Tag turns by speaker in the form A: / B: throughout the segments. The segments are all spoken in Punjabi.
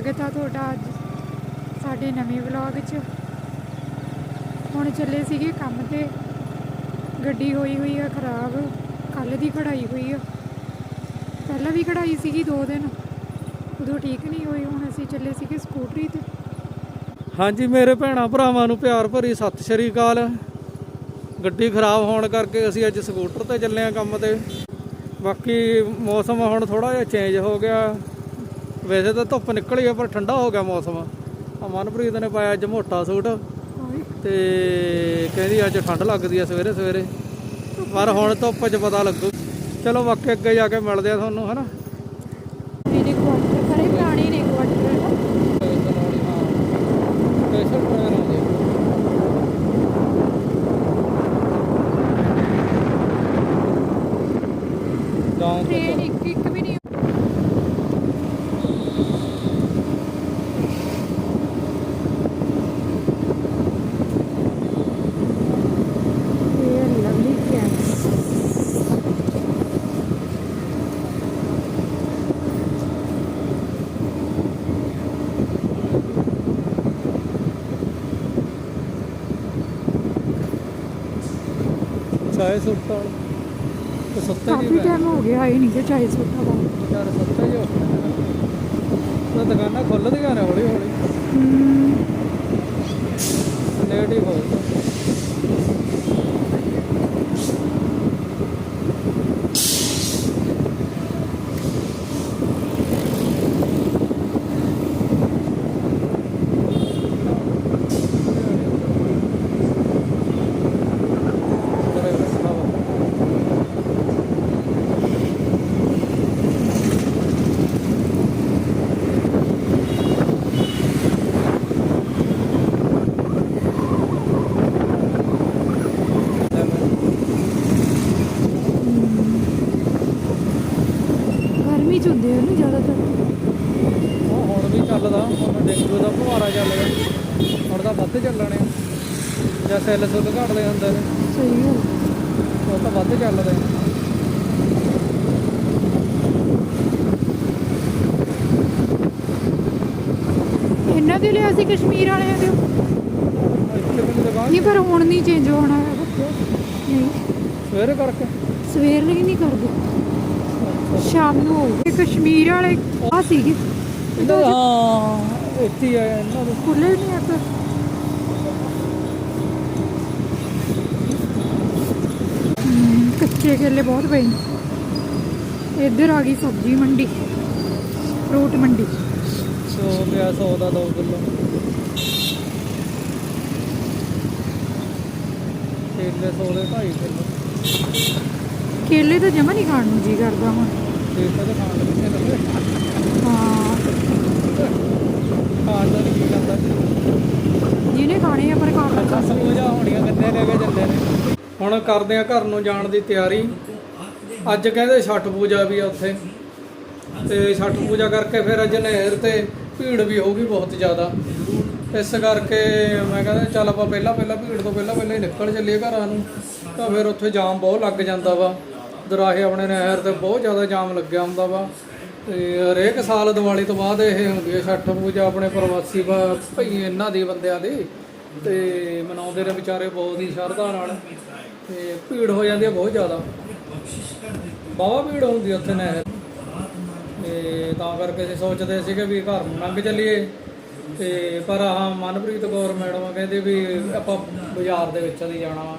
A: ਸਵਾਗਤ ਆ ਤੁਹਾਡਾ ਅੱਜ ਸਾਡੇ ਨਵੇਂ ਵਲੌਗ 'ਚ। ਹੁਣ ਚੱਲੇ ਸੀਗੇ ਕੰਮ ਤੇ। ਗੱਡੀ ਹੋਈ ਹੋਈ ਆ ਖਰਾਬ। ਕੱਲ ਦੀ ਕਢਾਈ ਹੋਈ ਆ। ਪਹਿਲਾਂ ਵੀ ਕਢਾਈ ਸੀਗੀ ਦੋ ਦਿਨ। ਉਦੋਂ ਠੀਕ ਨਹੀਂ ਹੋਈ, ਹੁਣ ਅਸੀਂ ਚੱਲੇ ਸੀਗੇ ਸਕੂਟਰੀ ਤੇ।
B: ਹਾਂਜੀ, ਮੇਰੇ ਭੈਣਾਂ ਭਰਾਵਾਂ ਨੂੰ ਪਿਆਰ ਭਰੀ ਸਤਿ ਸ਼੍ਰੀ ਅਕਾਲ। ਗੱਡੀ ਖਰਾਬ ਹੋਣ ਕਰਕੇ ਅਸੀਂ ਅੱਜ ਸਕੂਟਰ ਤੇ ਚੱਲੇ ਆ ਕੰਮ ਤੇ। ਬਾਕੀ ਮੌਸਮ ਹੁਣ ਥੋੜਾ ਜਿਹਾ ਚੇਂਜ ਹੋ ਗਿਆ। ਵੈਸੇ ਤਾਂ ਧੁੱਪ ਨਿਕਲੀ ਆ ਪਰ ਠੰਡਾ ਹੋ ਗਿਆ ਮੌਸਮ। ਆ ਮਨਪ੍ਰੀਤ ਨੇ ਪਾਇਆ ਅੱਜ ਮੋਟਾ ਸੂਟ। ਤੇ ਕਹਿੰਦੀ ਅੱਜ ਠੰਡ ਲੱਗਦੀ ਆ ਸਵੇਰੇ ਸਵੇਰੇ। ਪਰ ਹੁਣ ਧੁੱਪ 'ਚ ਪਤਾ ਲੱਗੂ। ਚਲੋ ਬਾਕੀ ਅੱਗੇ ਜਾ ਕੇ ਮਿਲਦੇ ਆ ਤੁਹਾਨੂੰ ਹਨਾ?
A: ਮੇਰੇ ਕੁਆਟਰ ਕਰੇ ਪੁਰਾਣੇ ਨੇ ਕੁਆਟਰ
B: ਸਪੈਸ਼ਲ ਟ੍ਰੇਨ ਆਉਂਦੀ ਗਾਉਂ
A: ਟ੍ਰੇਨ ਇੱਕ ਇੱਕ ਵੀ ਨਹੀਂ
B: ਚਾਹੇ ਸੁੱਤਾ ਤੇ ਸੁੱਤੇ
A: ਕਾਫੀ ਟਾਈਮ ਹੋ ਗਿਆ ਆਈ ਨਹੀਂ ਕਿ ਚਾਹੇ ਸੋਟਾ ਵਾ
B: ਚਾਰ ਸੁੱਤੇ ਜੋ ਤਾਂ ਦੁਕਾਨਾਂ ਖੁੱਲਦੀਆਂ ਨੇ ਹੌਲੀ ਹੌਲੀ ਲੇਟ ਹੀ ਹੋ ਜਾਂਦਾ ਬੜੇ ਰਸਤਾ ਵਾ
A: ਗਰਮੀ ਚ ਹੁੰਦੇ ਆ ਨਾ ਜ਼ਿਆਦਾਤਰ
B: ਉਹ ਹੁਣ ਵੀ ਚੱਲਦਾ ਹੁਣ ਡੇਂਗੂ ਦਾ ਫੁਹਾਰਾ ਚੱਲ ਰਿਹਾ ਹੁਣ ਤਾਂ ਵੱਧ ਚੱਲਣੇ ਆ। ਜਾਂ ਸੈੱਲ ਸੁੱਲ ਘਟਦੇ ਨੇ।
A: ਸਹੀ ਹੈ
B: ਉਹ ਤਾਂ ਵੱਧ ਚੱਲਦੇ।
A: ਇਹਨਾਂ ਦੇ ਲਿਆ ਸੀ ਕਸ਼ਮੀਰ ਵਾਲਿਆਂ ਦੇ। ਨਹੀਂ ਪਰ ਹੁਣ ਨਹੀਂ ਚੇਂਜ ਹੋਣਾ ਨਹੀਂ।
B: ਸਵੇਰੇ ਕਰਕੇ।
A: ਸਵੇਰ ਲਈ ਨਹੀਂ ਕਰਦੇ। ਸ਼ਾਮ ਨੂੰ ਹੋਊਗੇ ਕਸ਼ਮੀਰ ਵਾਲੇ ਆ ਸੀਗੇ।
B: ਹਾਂ ਇੱਥੇ ਹੀ ਆ ਇਹਨਾਂ ਦੇ।
A: ਖੁੱਲੇ ਨਹੀਂ ਆ ਕੱਚੇ ਕੇਲੇ ਬਹੁਤ ਪਏ ਨੇ। ਇੱਧਰ ਆ ਗਈ ਸਬਜ਼ੀ ਮੰਡੀ ਫਰੂਟ ਮੰਡੀ।
B: ਸੌ ਪਿਆ 100 ਦਾ 2 ਕਿਲੋ। ਕੇਲੇ 100 ਦੇ 2.5 ਕਿਲੋ।
A: ਕੇਲੇ ਤਾਂ ਜਮਾ ਨਹੀਂ ਖਾਣ ਨੂੰ ਜੀ ਕਰਦਾ ਹੁਣ।
B: ਕੇਲੇ ਤਾਂ ਖਾਣ ਲੱਗੇ ਲੱਗੇ
A: ਹਾਂ
B: ਖਾਣ ਦਾ ਨਹੀਂ ਕੀ ਕਰਦਾ?
A: ਜਿਹਨੇ ਖਾਣੇ ਆ ਪਰ ਖਾਣ
B: ਹੋਣੀਆਂ ਲੈ ਕੇ ਜਾਂਦੇ ਨੇ? ਹੁਣ ਕਰਦੇ ਆ ਘਰ ਨੂੰ ਜਾਣ ਦੀ ਤਿਆਰੀ। ਅੱਜ ਕਹਿੰਦੇ ਛੱਠ ਪੂਜਾ ਵੀ ਆ ਉੱਥੇ। ਤੇ ਛੱਠ ਪੂਜਾ ਕਰਕੇ ਫਿਰ ਅੱਜ ਨਹਿਰ ਤੇ ਭੀੜ ਵੀ ਹੋਊਗੀ ਬਹੁਤ ਜ਼ਿਆਦਾ। ਇਸ ਕਰਕੇ ਮੈਂ ਕਹਿੰਦਾ ਚੱਲ ਆਪਾਂ ਪਹਿਲਾਂ ਪਹਿਲਾਂ ਭੀੜ ਤੋਂ ਪਹਿਲਾਂ ਪਹਿਲਾਂ ਹੀ ਨਿਕਲ ਚੱਲੀਏ ਘਰਾਂ ਨੂੰ। ਤਾਂ ਫਿਰ ਉੱਥੇ ਜਾਮ ਬਹੁਤ ਲੱਗ ਜਾਂਦਾ ਵਾ। ਦਰਾਹੇ ਆਪਣੇ ਨਹਿਰ ਤੇ ਬਹੁਤ ਜ਼ਿਆਦਾ ਜਾਮ ਲੱਗਿਆ ਹੁੰਦਾ ਵਾ। ਤੇ ਹਰੇਕ ਸਾਲ ਦੀਵਾਲੀ ਤੋਂ ਬਾਅਦ ਇਹ ਹੁੰਦੀ ਹੈ ਛੱਠ ਪੂਜਾ ਆਪਣੇ ਪ੍ਰਵਾਸੀ ਭਈ ਇਹਨਾਂ ਦੀ ਬੰਦਿਆਂ ਦੀ। ਤੇ ਮਨਾਉਂਦੇ ਨੇ ਵਿਚਾਰੇ ਬਹੁਤ ਹੀ ਸ਼ਰਧਾ ਨਾਲ ਤੇ ਭੀੜ ਹੋ ਜਾਂਦੀ ਹੈ ਬਹੁਤ ਜ਼ਿਆਦਾ। ਬਾਵਾ ਭੀੜ ਹੁੰਦੀ ਉੱਥੇ ਨਹਿਰ ਤੇ ਤਾਂ ਕਰਕੇ ਅਸੀਂ ਸੋਚਦੇ ਸੀਗੇ ਵੀ ਘਰ ਨੂੰ ਲੰਘ ਚੱਲੀਏ। ਤੇ ਪਰ ਆਹ ਮਨਪ੍ਰੀਤ ਕੌਰ ਮੈਡਮ ਕਹਿੰਦੇ ਵੀ ਆਪਾਂ ਬਾਜ਼ਾਰ ਦੇ ਵਿੱਚ ਦੀ ਜਾਣਾ। ਵਾ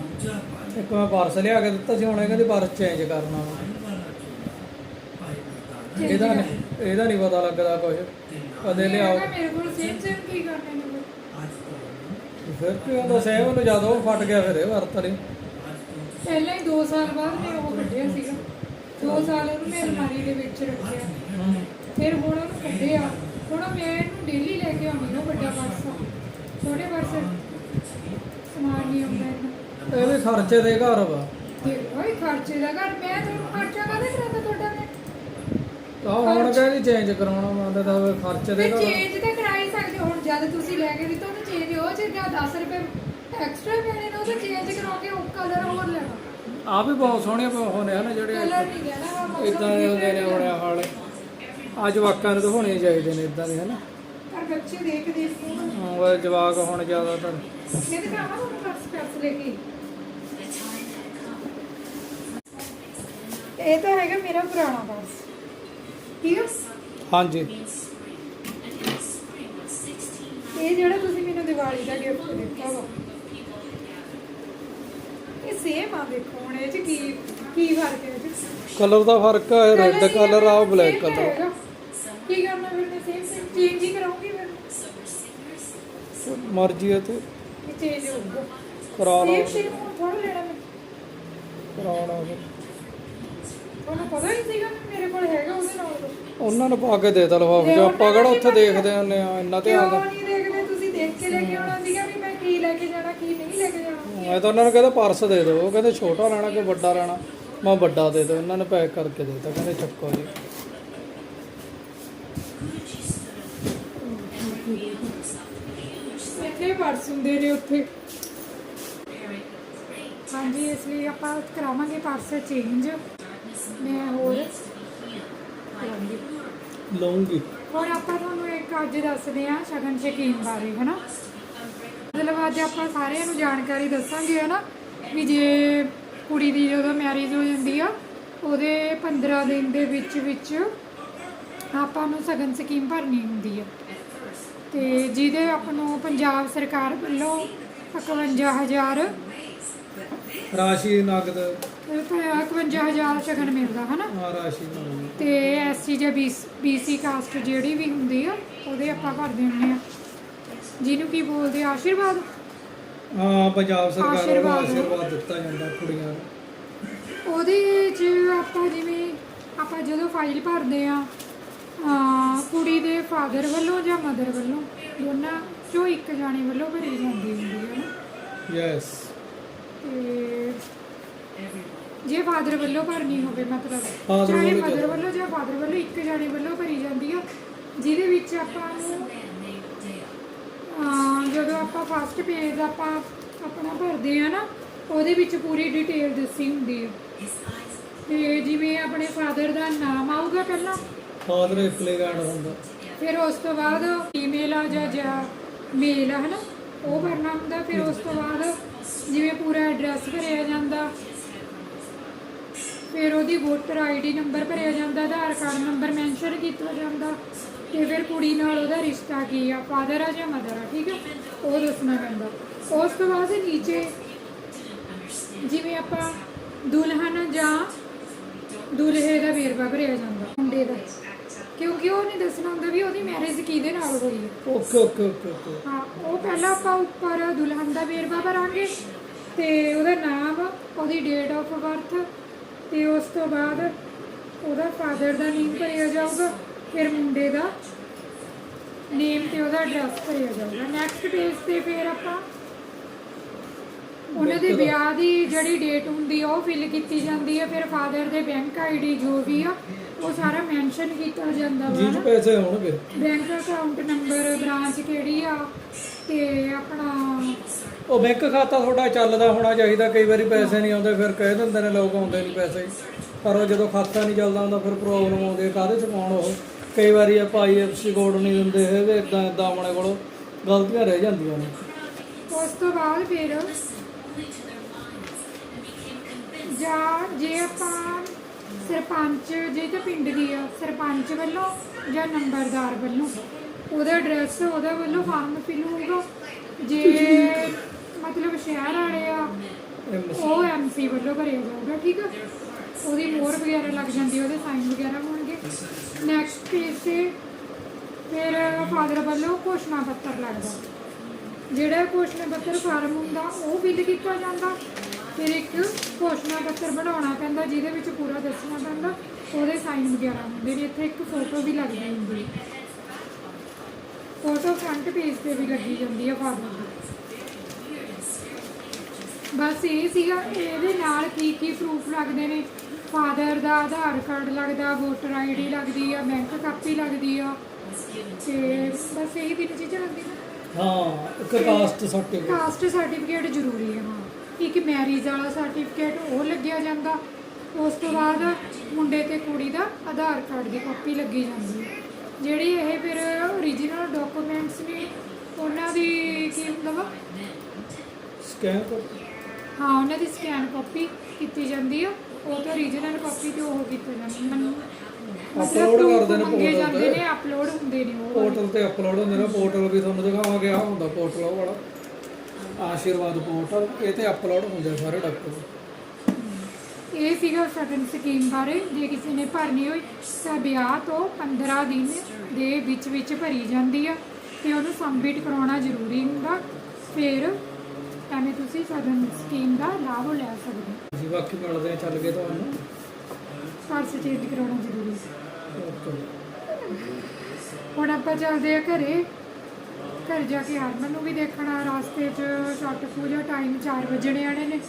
B: ਇੱਕ ਮੈਂ ਪਰਸ ਲਿਆ ਕੇ ਦਿੱਤਾ ਸੀ ਹੁਣ ਇਹ ਕਹਿੰਦੇ ਪਰਸ ਚੇਂਜ ਕਰਨਾ। ਵਾ ਇਹਦਾ ਇਹਦਾ ਨਹੀਂ ਪਤਾ ਲੱਗਦਾ ਕੁਝ ਕਦੇ ਲਿਆਓ।
A: ਮੇਰੇ ਕੋਲ ਸੇਮ ਸੇਮ ਕੀ ਕਰਨੇ
B: ਫਿਰ ਕੀ ਹੁੰਦਾ ਸੇਵ ਨੂੰ ਜਦੋਂ ਉਹ ਫਟ ਗਿਆ ਫਿਰ ਇਹ ਵਰਤ ਲਈ।
A: ਪਹਿਲਾਂ ਹੀ 2 ਸਾਲ ਬਾਅਦ ਮੈਂ ਉਹ ਕੱਢਿਆ ਸੀਗਾ। 2 ਸਾਲ ਉਹਨੂੰ ਮੈਂ ਅਲਮਾਰੀ ਦੇ ਵਿੱਚ ਰੱਖਿਆ। ਫਿਰ ਹੁਣ ਉਹਨੂੰ ਕੱਢਿਆ। ਹੁਣ ਮੈਂ ਇਹਨੂੰ ਡੇਲੀ ਲੈ ਕੇ ਆਉਂਦੀ ਹਾਂ ਵੱਡਾ ਪਰਸ ਛੋਟੇ ਪਰਸ ਸਮਾਨ ਨਹੀਂ ਆਉਂਦਾ ਇੰਨਾ
B: ਇਹ ਵੀ ਖਰਚੇ ਦੇ ਘਰ ਵਾ।
A: ਤੇ ਭਾਈ ਖਰਚੇ ਦਾ ਘਰ। ਮੈਂ ਤੁਹਾਨੂੰ ਖਰਚਾ ਕਾਹਦਾ ਕਰਾਤਾ ਤੁਹਾਡਾ ਮੈਂ?
B: ਤਾਂ ਹੁਣ ਕਹਿੰਦੀ ਚੇਂਜ ਕਰਾਉਣਾ ਮੰਨਦਾ ਤਾਂ ਖਰਚੇ ਦੇ ਘਰ।
A: ਚੇਂਜ ਤਾਂ ਕਰਾ ਹੀ ਸਕਦੇ। ਹੁਣ ਜਦ ਤੁਸੀਂ ਲੈ ਕੇ ਦਿੱਤਾ ਉਹਨੂੰ ਚੇਂਜ ਹੋ ਜੇ ਜਾਂ 10 ਰੁਪਏ ਐਕਸਟਰਾ ਪੈਣੇ ਨੇ ਉਹ ਤਾਂ ਚੇਂਜ ਕਰਾ ਕੇ ਉਹ ਕਲਰ ਹੋਰ ਲੈਣਾ।
B: ਆ ਵੀ ਬਹੁਤ ਸੋਹਣੀਆਂ ਉਹ ਨੇ ਹਨਾ ਜਿਹੜੇ
A: ਕਲਰ ਨਹੀਂ ਵਾ, ਮਤਲਬ
B: ਇਦਾਂ ਦੇ ਹੁੰਦੇ ਨੇ ਬੜਿਆ ਹਾਲ। ਆ ਜਵਾਕਾਂ ਨੂੰ ਤਾਂ ਹੋਣੇ ਚਾਹੀਦੇ ਨੇ ਇਦਾਂ ਦੇ ਹਨਾ
A: ਪਰ ਬੱਚੇ ਦੇਖਦੇ ਸੀ।
B: ਉਹ ਜਵਾਕ ਹੁਣ ਜ਼ਿਆਦਾਤਰ।
A: ਤਾਂ ਕਹਾਂ ਉਹ ਪਰਸ ਪਰਸ ਲੈ ਕੇ। ਇਹ ਤਾਂ ਹੈਗਾ ਮੇਰਾ ਪੁਰਾਣਾ ਪਰਸ ਠੀਕ ਹੈ
B: ਹਾਂਜੀ।
A: ਇਹ ਜਿਹੜਾ ਤੁਸੀਂ ਮੈਨੂੰ ਦੀਵਾਲੀ ਦਾ ਗਿਫਟ ਦਿੱਤਾ ਵਾ ਇਹ ਸੇਮ ਆ ਦੇਖੋ ਹੁਣ ਇਹ ਚ ਕੀ ਕੀ ਫ਼ਰਕ ਹੈ
B: ਕਲਰ ਦਾ ਫ਼ਰਕ ਹੈ ਰੈੱਡ ਕਲਰ ਆ ਬਲੈਕ ਕਲਰ।
A: ਕੀ ਕਰਨਾ ਫਿਰ ਮੈਂ ਸੇਮ ਸੇਮ ਚੇਂਜ ਹੀ ਕਰਾਉਂਗੀ ਫਿਰ?
B: ਮਰਜ਼ੀ ਹੈ ਤੇ।
A: ਚੇਂਜ ਹੋਊਗਾ।
B: ਕਰਾ ਲਓ
A: ਸੇਮ ਸੇਮ ਹੁਣ ਥੋੜਾ ਲੈਣਾ ਮੈਂ।
B: ਕਰਾ ਲਓ ਫਿਰ।
A: ਤੁਹਾਨੂੰ ਪਤਾ ਹੀ ਸੀਗਾ ਵੀ ਮੇਰੇ ਕੋਲ ਹੈਗਾ ਉਹਦੇ ਨਾਲ।
B: ਉਹਨਾਂ ਨੂੰ ਪਾ ਕੇ ਦੇ ਤਾ ਲਫਾਫੇ ਚ ਆਪਾਂ ਕਿਹੜਾ ਉੱਥੇ ਦੇਖਦੇ ਹੁੰਦੇ ਆ ਇੰਨਾ ਧਿਆਨ
A: ਕਿਉਂ ਲੈ ਕੇ ਆਉਣਾ ਸੀਗਾ ਵੀ ਮੈਂ ਕੀ ਲੈ ਕੇ ਜਾਣਾ ਕੀ ਨਹੀਂ ਲੈ ਕੇ ਜਾਣਾ।
B: ਮੈਂ ਤਾਂ ਉਹਨਾਂ ਨੂੰ ਕਹਿੰਦਾ ਪਰਸ ਦੇ ਦਿਓ। ਉਹ ਕਹਿੰਦੇ ਛੋਟਾ ਲੈਣਾ ਕਿ ਵੱਡਾ ਲੈਣਾ? ਮੈਂ ਵੱਡਾ ਦੇ ਦਿਓ। ਉਹਨਾਂ ਨੇ ਪੈਕ ਕਰਕੇ ਦੇ ਦਿੱਤਾ। ਕਹਿੰਦੇ ਚੱਕੋ ਜੀ।
A: ਇੱਥੇ ਪਰਸ ਹੁੰਦੇ ਨੇ ਉੱਥੇ। ਹਾਂਜੀ ਇਸ ਲਈ ਆਪਾਂ ਕਰਾਵਾਂਗੇ ਪਰਸ ਚੇਂਜ ਮੈਂ ਹੋਰ ਕਰਾਂਗੀ।
B: ਲਵਾਂਗੀ
A: ਹੁਣ ਆਪਾਂ ਤੁਹਾਨੂੰ ਇੱਕ ਅੱਜ ਦੱਸਦੇ ਆ ਸ਼ਗਨ ਸ਼ਕੀਨ ਬਾਰੇ, ਹਨਾ? ਮਤਲਬ ਅੱਜ ਆਪਾਂ ਸਾਰਿਆਂ ਨੂੰ ਜਾਣਕਾਰੀ ਦੱਸਾਂਗੇ, ਹਨਾ, ਵੀ ਜੇ ਕੁੜੀ ਦੀ ਜਦੋਂ ਮੈਰਿਜ ਹੋ ਜਾਂਦੀ ਆ, ਉਹਦੇ 15 ਦਿਨ ਦੇ ਵਿੱਚ ਵਿੱਚ ਆਪਾਂ ਨੂੰ ਸ਼ਗਨ ਸਕੀਮ ਭਰਨੀ ਹੁੰਦੀ ਆ। ਤੇ ਜਿਹਦੇ ਆਪਾਂ ਨੂੰ ਪੰਜਾਬ ਸਰਕਾਰ ਵੱਲੋਂ 51000
B: ਰਾਸ਼ੀ ਨਗਦ
A: 51000 ਸ਼ਗਨ ਮਿਲਦਾ ਹਨਾ?
B: ਆ ਰਾਸ਼ੀ ਨਗਦ
A: ਤੇ ਐਸਸੀ ਜਾਂ ਬੀਸੀ ਕਾਸਟ ਜਿਹੜੀ ਵੀ ਹੁੰਦੀ ਆ ਉਹਦੇ ਆਪਾਂ ਭਰਦੇ ਹੁੰਦੇ ਆ। ਜਿਹਨੂੰ ਕੀ ਬੋਲਦੇ ਆਸ਼ੀਰਵਾਦ?
B: ਹਾਂ ਪੰਜਾਬ ਸਰਕਾਰ ਵੱਲੋਂ
A: ਆਸ਼ੀਰਵਾਦ।
B: ਆਸ਼ੀਰਵਾਦ ਦਿੱਤਾ ਜਾਂਦਾ ਕੁੜੀਆਂ ਨੂੰ।
A: ਉਹਦੇ 'ਚ ਆਪਾਂ ਜਿਵੇਂ ਆਪਾਂ ਜਦੋਂ ਫਾਈਲ ਭਰਦੇ ਆ ਕੁੜੀ ਦੇ ਫਾਦਰ ਵੱਲੋਂ ਜਾਂ ਮਦਰ ਵੱਲੋਂ ਦੋਨਾਂ ਚੋਂ ਇੱਕ ਜਾਣੇ ਵੱਲੋਂ ਭਰੀ ਜਾਂਦੀ ਹੁੰਦੀ ਹੈ ਨਾ
B: ਯੈਸ
A: ਤੇ ਜੇ ਫਾਦਰ ਵੱਲੋਂ ਭਰਨੀ ਹੋਵੇ ਮਤਲਬ
B: Father
A: ਚਾਹੇ
B: ਵੱਲੋਂ
A: ਮਦਰ
B: ਜਾਂ-
A: ਵੱਲੋਂ ਜਾਂ ਫਾਦਰ ਵੱਲੋਂ ਇੱਕ ਜਾਣੇ ਵੱਲੋਂ ਭਰੀ ਜਾਂਦੀ ਆ ਜਿਹਦੇ ਵਿੱਚ ਆਪਾਂ ਨੂੰ ਜਦੋਂ ਆਪਾਂ ਫਸਟ ਪੇਜ ਆਪਾਂ ਆਪਣਾ ਭਰਦੇ ਆ ਨਾ ਉਹਦੇ ਵਿੱਚ ਪੂਰੀ ਡਿਟੇਲ ਦੱਸੀ ਹੁੰਦੀ ਆ। ਤੇ ਜਿਵੇਂ ਆਪਣੇ ਫਾਦਰ ਦਾ ਨਾਮ ਆਊਗਾ ਪਹਿਲਾਂ
B: ਫਾਦਰ ਇਫਲੇਗੈਂਡ ਹੁੰਦਾ।
A: ਫਿਰ ਉਸ ਤੋਂ ਬਾਅਦ ਈਮੇਲ ਆ ਜਾਂ ਜਾਂ ਮੇਲ ਆ ਹਨਾ? ਉਹ ਭਰਨਾ ਹੁੰਦਾ ਫਿਰ ਉਸ ਤੋਂ ਬਾਅਦ ਜਿਵੇਂ ਪੂਰਾ ਐਡਰੈਸ ਭਰਿਆ ਜਾਂਦਾ ਫਿਰ ਉਹਦੀ ਵੋਟਰ ਆਈਡੀ ਨੰਬਰ ਭਰਿਆ ਜਾਂਦਾ ਆਧਾਰ ਕਾਰਡ ਨੰਬਰ ਮੈਂਸ਼ਨ ਕੀਤਾ ਜਾਂਦਾ ਤੇ ਫਿਰ ਕੁੜੀ ਨਾਲ ਉਹਦਾ ਰਿਸ਼ਤਾ ਕੀ ਆ ਫਾਦਰ ਆ ਜਾਂ ਮਦਰ ਆ ਠੀਕ ਆ? ਉਹ ਦੱਸਣਾ ਪੈਂਦਾ। ਉਸ ਤੋਂ ਬਾਅਦ ਨੀਚੇ ਜਿਵੇਂ ਆਪਾਂ ਦੁਲਹਨ ਜਾਂ ਦੁਲਹੇ ਦਾ ਵੇਰਵਾ ਭਰਿਆ ਜਾਂਦਾ ਮੁੰਡੇ ਦਾ। ਕਿਉਂਕਿ ਉਹ ਨਹੀਂ ਦੱਸਣਾ ਹੁੰਦਾ ਵੀ ਉਹਦੀ ਮੈਰਿਜ ਕਿਹਦੇ ਨਾਲ ਹੋਈ ਹੈ
B: ਓਕੇ ਓਕੇ ਓਕੇ
A: ਹਾਂ ਉਹ ਪਹਿਲਾਂ ਆਪਾਂ ਉੱਪਰ ਦੁਲਹਨ ਦਾ ਵੇਰਵਾ ਭਰਾਂਗੇ ਤੇ ਉਹਦਾ ਨਾਮ ਉਹਦੀ ਡੇਟ ਆਫ ਬਰਥ ਤੇ ਉਸ ਤੋਂ ਬਾਅਦ ਉਹਦਾ ਫਾਦਰ ਦਾ ਨੇਮ ਭਰਿਆ ਜਾਊਗਾ ਫਿਰ ਮੁੰਡੇ ਦਾ ਨੇਮ ਤੇ ਉਹਦਾ ਐਡਰੈਸ ਭਰਿਆ ਜਾਊਗਾ ਨੈਕਸਟ ਪੇਜ ਤੇ ਫਿਰ ਆਪਾਂ ਉਹਨਾਂ ਦੇ ਵਿਆਹ ਦੀ ਜਿਹੜੀ ਡੇਟ ਹੁੰਦੀ ਆ ਉਹ ਫਿਲ ਕੀਤੀ ਜਾਂਦੀ ਹੈ ਫਿਰ ਫਾਦਰ ਦੇ ਬੈਂਕ ਆਈਡੀ ਜੋ ਵੀ ਆ ਉਹ ਸਾਰਾ ਮੈਂਸ਼ਨ ਕੀਤਾ ਜਾਂਦਾ ਵਾ
B: ਜੀ। ਪੈਸੇ ਹੋਣਗੇ
A: ਬੈਂਕ ਅਕਾਊਂਟ ਨੰਬਰ ਬ੍ਰਾਂਚ ਕਿਹੜੀ ਆ ਤੇ ਆਪਣਾ
B: ਉਹ ਬੈਂਕ ਖਾਤਾ ਤੁਹਾਡਾ ਚੱਲਦਾ ਹੋਣਾ ਚਾਹੀਦਾ ਕਈ ਵਾਰੀ ਪੈਸੇ ਨਹੀਂ ਆਉਂਦੇ ਫਿਰ ਕਹਿ ਦਿੰਦੇ ਨੇ ਲੋਕ ਆਉਂਦੇ ਨਹੀਂ ਪੈਸੇ। ਪਰ ਉਹ ਜਦੋਂ ਖਾਤਾ ਨਹੀਂ ਚੱਲਦਾ ਹੁੰਦਾ ਫਿਰ ਪ੍ਰੋਬਲਮ ਆਉਂਦੀ ਹੈ ਕਾਹਦੇ ਚ ਪਾਉਣ ਉਹ? ਕਈ ਵਾਰੀ ਆਪਾਂ ਆਈਐਫਸੀ ਕੋਡ ਨਹੀਂ ਦਿੰਦੇ ਹੈਗੇ ਇਦਾਂ ਇਦਾਂ ਆਪਣੇ ਕੋਲ ਗਲਤੀਆਂ ਰਹਿ ਜਾਂਦੀਆਂ ਨੇ।
A: ਉਸ ਤੋਂ ਬਾਅਦ ਫਿਰ ਜਾਂ ਜੇ ਆਪਾਂ ਸਰਪੰਚ ਜੇ ਤਾਂ ਪਿੰਡ ਦੀ ਆ ਸਰਪੰਚ ਵੱਲੋਂ ਜਾਂ ਨੰਬਰਦਾਰ ਵੱਲੋਂ ਉਹਦਾ ਐਡਰੈਸ ਉਹਦਾ ਵੱਲੋਂ ਫਾਰਮ ਫਿਲ ਹੋਊਗਾ। ਜੇ ਮਤਲਬ ਸ਼ਹਿਰ ਵਾਲੇ ਆ ਉਹ ਐਮਸੀ ਵੱਲੋਂ ਭਰਿਆ ਜਾਊਗਾ ਠੀਕ ਆ? ਉਹਦੀ ਮੋਹਰ ਵਗੈਰਾ ਲੱਗ ਜਾਂਦੀ ਉਹਦੇ ਸਾਈਨ ਵਗੈਰਾ ਹੋਣਗੇ। ਨੈਕਸਟ ਪੇਜ ਤੇ ਫਿਰ ਫਾਦਰ ਵੱਲੋਂ ਘੋਸ਼ਣਾ ਪੱਤਰ ਲੱਗਦਾ। ਜਿਹੜਾ ਘੋਸ਼ਣਾ ਪੱਤਰ ਫਾਰਮ ਹੁੰਦਾ ਉਹ ਫਿਲ ਕੀਤਾ ਜਾਂਦਾ। ਫਿਰ ਇੱਕ ਘੋਸ਼ਣਾ ਪੱਤਰ ਬਣਾਉਣਾ ਪੈਂਦਾ ਜਿਹਦੇ ਵਿੱਚ ਪੂਰਾ ਦੱਸਣਾ ਪੈਂਦਾ। ਉਹਦੇ ਸਾਈਨ ਵਗੈਰਾ ਹੁੰਦੇ ਨੇ ਇੱਥੇ ਇੱਕ ਫੋਟੋ ਵੀ ਲੱਗਦੀ ਹੁੰਦੀ। ਫੋਟੋ ਫਰੰਟ ਪੇਜ ਤੇ ਵੀ ਲੱਗੀ ਜਾਂਦੀ ਹੈ ਫਾਦਰ ਦੀ। ਬਸ ਇਹ ਸੀਗਾ ਇਹਦੇ ਨਾਲ ਕੀ ਕੀ ਪ੍ਰੂਫ ਲੱਗਦੇ ਨੇ? ਫਾਦਰ ਦਾ ਆਧਾਰ ਕਾਰਡ ਲੱਗਦਾ ਵੋਟਰ ਆਈਡੀ ਲੱਗਦੀ ਆ ਬੈਂਕ ਕਾਪੀ ਲੱਗਦੀ ਆ। ਤੇ ਬਸ ਇਹੀ ਤਿੰਨ ਚੀਜ਼ਾਂ ਲੱਗਦੀਆਂ
B: ਹਾਂ ਇੱਕ ਕਾਸਟ ਸਰਟੀਫਿਕੇਟ
A: ਕਾਸਟ ਸਰਟੀਫਿਕੇਟ ਜ਼ਰੂਰੀ ਹੈ ਹਾਂ। ਇੱਕ ਮੈਰਿਜ ਵਾਲਾ ਸਰਟੀਫਿਕੇਟ ਉਹ ਲੱਗਿਆ ਜਾਂਦਾ। ਉਸ ਤੋਂ ਬਾਅਦ ਮੁੰਡੇ ਤੇ ਕੁੜੀ ਦਾ ਆਧਾਰ ਕਾਰਡ ਦੀ ਕਾਪੀ ਲੱਗੀ ਜਾਂਦੀ ਹੈ ਜਿਹੜੀ ਇਹ ਫਿਰ origignal ਡਾਕੂਮੈਂਟਸ ਨੇ ਉਹਨਾਂ ਦੀ ਕੀ ਹੁੰਦਾ ਵਾ?
B: ਸਕੈਨ ਕਰ
A: ਹਾਂ ਉਹਨਾਂ ਦੀ ਸਕੈਨ ਕਾਪੀ ਕੀਤੀ ਜਾਂਦੀ ਆ। ਉਹ ਤਾਂ origignal ਕਾਪੀ ਤੇ ਉਹ ਕੀਤੀ ਜਾਂਦੀ ਮਨ
B: Upload ਕਰਦੇ ਨੇ
A: ਮੰਗੇ
B: portal
A: ਜਾਂਦੇ
B: ਤੇ।
A: ਨੇ ਅਪਲੋਡ ਹੁੰਦੇ ਨੇ ਉਹ
B: ਪੋਰਟਲ ਤੇ ਅਪਲੋਡ ਹੁੰਦੇ ਨੇ ਪੋਰਟਲ ਵੀ ਤੁਹਾਨੂੰ ਦਿਖਾਵਾਂਗੇ ਆ ਹੁੰਦਾ ਪੋਰਟਲ ਉਹ ਵਾਲਾ। ਆਸ਼ੀਰਵਾਦ ਪੋਰਟਲ ਇਹ ਤੇ ਅਪਲੋਡ ਹੁੰਦੇ ਸਾਰੇ ਡਾਕੂਮੈਂਟ
A: ਇਹ ਸੀਗਾ ਸਗਨ ਸਕੀਮ ਬਾਰੇ ਜੇ ਕਿਸੇ ਨੇ ਭਰਨੀ ਹੋਈ ਤਾਂ ਵਿਆਹ ਤੋਂ 15 ਦਿਨ ਦੇ ਵਿੱਚ ਵਿੱਚ ਭਰੀ ਜਾਂਦੀ ਆ। ਤੇ ਉਹਨੂੰ ਸਬਮਿਟ ਕਰਾਉਣਾ ਜ਼ਰੂਰੀ ਹੁੰਦਾ। ਫਿਰ ਐਵੇਂ ਤੁਸੀਂ ਸਗਨ ਸਕੀਮ ਦਾ ਲਾਭ ਲੈ ਸਕਦੇ ਹੋ।
B: ਜੀ ਬਾਕੀ ਮਿਲਦੇ ਆ ਚੱਲ ਕੇ ਤੁਹਾਨੂੰ।
A: ਪਰਸ ਚੇਂਜ ਕਰਾਉਣਾ ਜ਼ਰੂਰੀ ਹੈ
B: ਓਕੇ।
A: ਹੁਣ ਆਪਾਂ ਚੱਲਦੇ ਆ ਘਰੇ। ਘਰ ਜਾ ਕੇ ਹਰਮਨ ਨੂੰ ਵੀ ਦੇਖਣਾ ਰਾਸਤੇ 'ਚ ਛੱਟ ਪੂਜਾ ਟਾਈਮ 4 ਵਜਣੇ ਆਣੇ ਨੇ।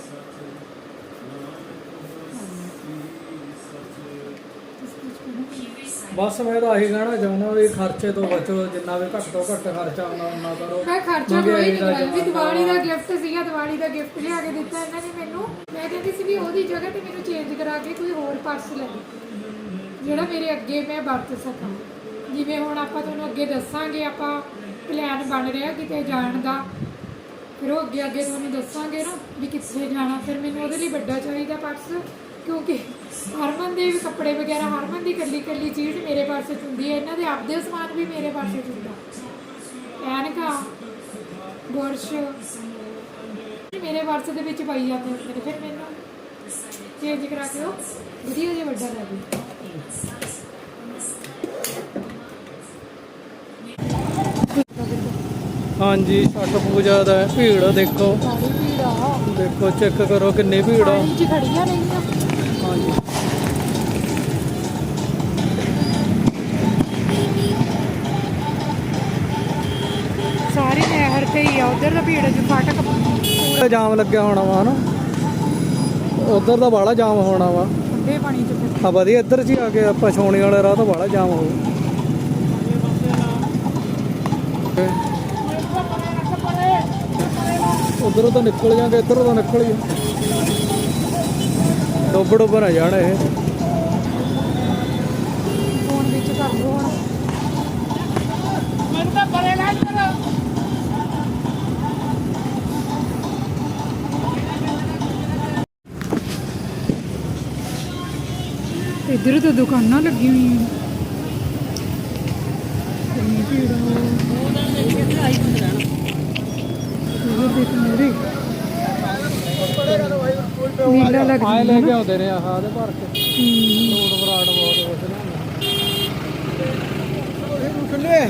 B: ਬਸ ਮੈਂ ਤਾਂ ਆਹੀ ਕਹਿਣਾ ਚਾਹੁੰਦਾ ਵੀ ਖਰਚੇ ਤੋਂ ਬਚੋ ਜਿੰਨਾ ਵੀ ਘੱਟ ਤੋਂ ਘੱਟ ਖਰਚਾ ਆਉਂਦਾ ਉਹਨਾਂ ਕਰੋ।
A: ਮੈਂ ਖਰਚਾ ਕੋਈ ਨਹੀਂ ਕਰਾਇਆ ਵੀ ਦੀਵਾਲੀ ਦਾ ਗਿਫਟ ਸੀਗਾ ਦੀਵਾਲੀ ਦਾ ਗਿਫਟ ਲਿਆ ਕੇ ਦਿੱਤਾ ਇਹਨਾਂ ਨੇ ਮੈਨੂੰ। ਮੈਂ ਕਹਿੰਦੀ ਸੀ ਵੀ ਉਹਦੀ ਜਗ੍ਹਾ ਤੇ ਮੈਨੂੰ ਚੇਂਜ ਕਰਾ ਕੇ ਕੋਈ ਹੋਰ ਪਰਸ ਲੈ ਦੇ। ਜਿਹੜਾ ਮੇਰੇ ਅੱਗੇ ਮੈਂ ਵਰਤ ਸਕਾਂ। ਜਿਵੇਂ ਹੁਣ ਆਪਾਂ ਤੁਹਾਨੂੰ ਅੱਗੇ ਦੱਸਾਂਗੇ ਆਪਾਂ ਪਲਾਨ ਬਣ ਰਿਹਾ ਕਿਤੇ ਜਾਣ ਦਾ। ਫਿਰ ਉਹ ਅੱਗੇ ਅੱਗੇ ਤੁਹਾਨੂੰ ਦੱਸਾਂਗੇ ਨਾ ਵੀ ਕਿੱਥੇ ਜਾਣਾ। ਫਿਰ ਮੈਨੂੰ ਉਹਦੇ ਲਈ ਵੱਡਾ ਚਾਹੀਦਾ ਪਰਸ ਕਿਉਂਕਿ ਹਰਮਨ ਦੇ ਵੀ ਕੱਪੜੇ ਵਗੈਰਾ ਹਰਮਨ ਦੀ ਇਕੱਲੀ ਇਕੱਲੀ ਚੀਜ਼ ਮੇਰੇ ਪਰਸ 'ਚ ਹੁੰਦੀ ਹੈ ਇਹਨਾਂ ਦੇ ਆਪਦੇ ਸਮਾਨ ਵੀ ਮੇਰੇ ਪਰਸ 'ਚ ਹੁੰਦਾ। ਐਨਕਾਂ ਬੁਰਸ਼ ਮੇਰੇ ਪਰਸ ਦੇ ਵਿੱਚ ਪਾਈ ਜਾਂਦੇ ਹੁੰਦੇ ਨੇ ਫਿਰ ਮੈਨੂੰ ਚੇਂਜ ਕਰਾ ਕੇ ਉਹ ਵਧੀਆ ਜਿਹਾ ਵੱਡਾ ਲੈ ਦੇ
B: ਹਾਂਜੀ ਛੱਟ ਪੂਜਾ ਦਾ ਭੀੜ ਦੇਖੋ। ਦੇਖੋ ਚੈੱਕ ਕਰੋ ਕਿੰਨੀ ਭੀੜ ਆ।
A: ਖੜੀਆਂ ਨਹੀਂਆਂ ਤੇ ਹੀ ਆ ਉਧਰ ਦਾ ਭੀੜ ਚ ਫਾਟਕ ਪੂਰਾ
B: ਜਾਮ ਲੱਗਿਆ ਹੋਣਾ ਵਾ ਹਨਾ ਉਧਰ ਦਾ ਬਾਹਲਾ ਜਾਮ ਹੋਣਾ ਵਾ।
A: ਠੰਡੇ ਪਾਣੀ ਚ ਫਿਰ
B: ਆ ਵਧੀਆ ਇੱਧਰ ਜੀ ਆ ਕੇ ਆਪਾਂ ਛਾਉਣੀ ਵਾਲੇ ਰਾਹ ਤੋਂ ਬਾਹਲਾ ਜਾਮ ਹੋਊ ਉਧਰੋਂ ਤਾਂ ਨਿਕਲ ਜਾਂਗੇ ਇੱਧਰੋਂ ਤਾਂ ਨਿਕਲ ਹੀ ਡੁੱਬ ਡੁੱਬ ਨਾ ਜਾਣ ਇਹ।
A: ਫੋਨ ਵਿੱਚ ਕਰ ਹੁਣ। ਤਾਂ इधर तो दुकाना लगी हुई हैं ਮੇਲਾ ਲੱਗ
B: ਆਏ ਲੈ ਕੇ ਆਉਂਦੇ ਨੇ ਆਹ ਦੇ ਭਰ ਕੇ।
A: ਟੋਟ ਬਰਾੜ ਬਹੁਤ ਕੁਝ ਨਾ। ਇਹ ਰੁਕ ਲੈ।